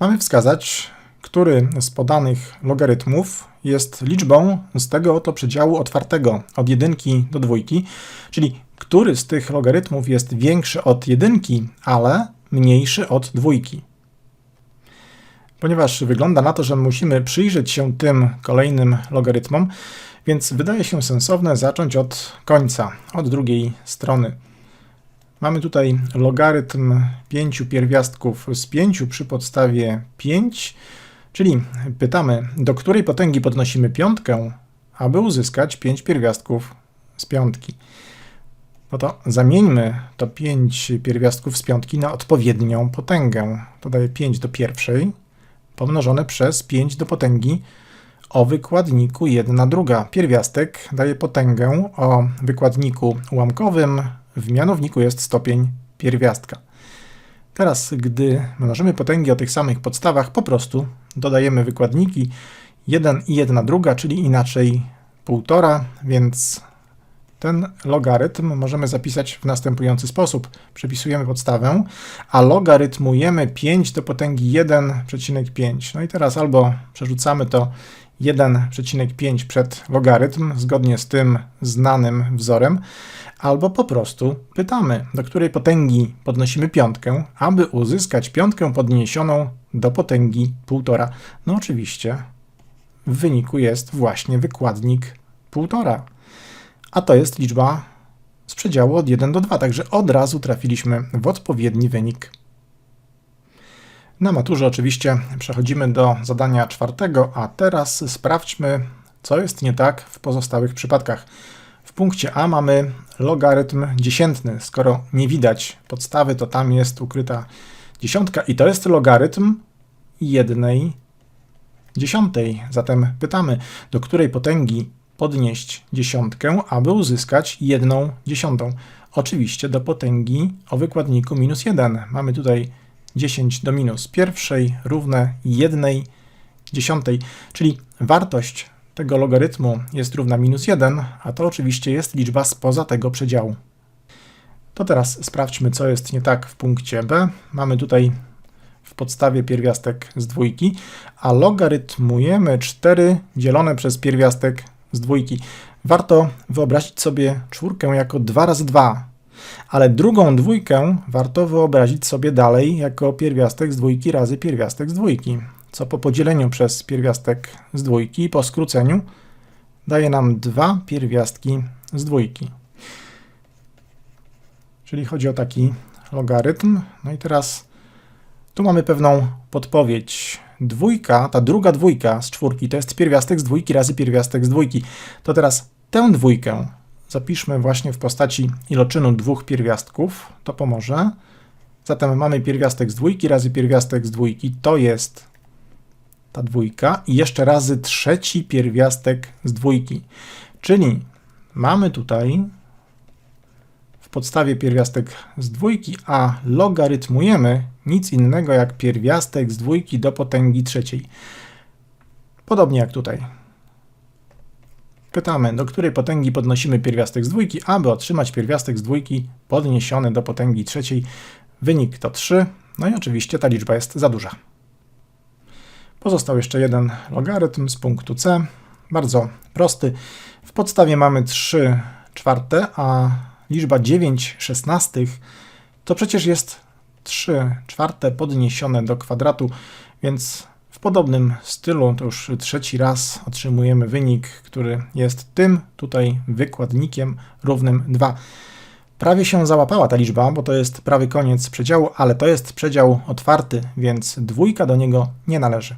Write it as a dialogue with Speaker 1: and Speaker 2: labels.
Speaker 1: Mamy wskazać, który z podanych logarytmów jest liczbą z tego oto przedziału otwartego od jedynki do dwójki, czyli który z tych logarytmów jest większy od jedynki, ale mniejszy od dwójki. Ponieważ wygląda na to, że musimy przyjrzeć się tym kolejnym logarytmom, więc wydaje się sensowne zacząć od końca, od drugiej strony. Mamy tutaj logarytm pięciu pierwiastków z 5 przy podstawie 5, czyli pytamy, do której potęgi podnosimy piątkę, aby uzyskać 5 pierwiastków z piątki. No to zamieńmy to 5 pierwiastków z piątki na odpowiednią potęgę. To daje 5 do pierwszej, pomnożone przez 5 do potęgi o wykładniku 1 druga. Pierwiastek daje potęgę o wykładniku ułamkowym, w mianowniku jest stopień pierwiastka. Teraz, gdy mnożymy potęgi o tych samych podstawach, po prostu dodajemy wykładniki 1 i 1 druga, czyli inaczej 1,5, więc ten logarytm możemy zapisać w następujący sposób. Przepisujemy podstawę, a logarytmujemy 5 do potęgi 1,5. No i teraz albo przerzucamy to 1,5 przed logarytm, zgodnie z tym znanym wzorem, albo po prostu pytamy, do której potęgi podnosimy piątkę, aby uzyskać piątkę podniesioną do potęgi 1,5. No oczywiście w wyniku jest właśnie wykładnik 1,5 a to jest liczba z przedziału od 1 do 2, także od razu trafiliśmy w odpowiedni wynik. Na maturze oczywiście przechodzimy do zadania czwartego, a teraz sprawdźmy, co jest nie tak w pozostałych przypadkach. W punkcie A mamy logarytm dziesiętny. Skoro nie widać podstawy, to tam jest ukryta dziesiątka i to jest logarytm jednej dziesiątej. Zatem pytamy, do której potęgi podnieść dziesiątkę, aby uzyskać jedną dziesiątą. Oczywiście do potęgi o wykładniku minus 1. Mamy tutaj 10 do minus pierwszej równe jednej dziesiątej, czyli wartość tego logarytmu jest równa minus 1, a to oczywiście jest liczba spoza tego przedziału. To teraz sprawdźmy, co jest nie tak w punkcie B. Mamy tutaj w podstawie pierwiastek z dwójki, a logarytmujemy 4 dzielone przez pierwiastek z dwójki. Warto wyobrazić sobie czwórkę jako 2 razy 2, ale drugą dwójkę warto wyobrazić sobie dalej jako pierwiastek z dwójki razy pierwiastek z dwójki, co po podzieleniu przez pierwiastek z dwójki i po skróceniu daje nam dwa pierwiastki z dwójki. Czyli chodzi o taki logarytm. No i teraz tu mamy pewną podpowiedź dwójka, ta druga dwójka z czwórki, to jest pierwiastek z dwójki razy pierwiastek z dwójki. To teraz tę dwójkę zapiszmy właśnie w postaci iloczynu dwóch pierwiastków, to pomoże. Zatem mamy pierwiastek z dwójki razy pierwiastek z dwójki, to jest ta dwójka i jeszcze razy trzeci pierwiastek z dwójki. Czyli mamy tutaj w podstawie pierwiastek z dwójki, a logarytmujemy nic innego jak pierwiastek z dwójki do potęgi trzeciej. Podobnie jak tutaj. Pytamy, do której potęgi podnosimy pierwiastek z dwójki, aby otrzymać pierwiastek z dwójki podniesiony do potęgi trzeciej. Wynik to 3, no i oczywiście ta liczba jest za duża. Pozostał jeszcze jeden logarytm z punktu C, bardzo prosty. W podstawie mamy 3 czwarte, a liczba 9 szesnastych to przecież jest 3 czwarte podniesione do kwadratu, więc w podobnym stylu to już trzeci raz otrzymujemy wynik, który jest tym tutaj wykładnikiem równym 2. Prawie się załapała ta liczba, bo to jest prawy koniec przedziału, ale to jest przedział otwarty, więc dwójka do niego nie należy.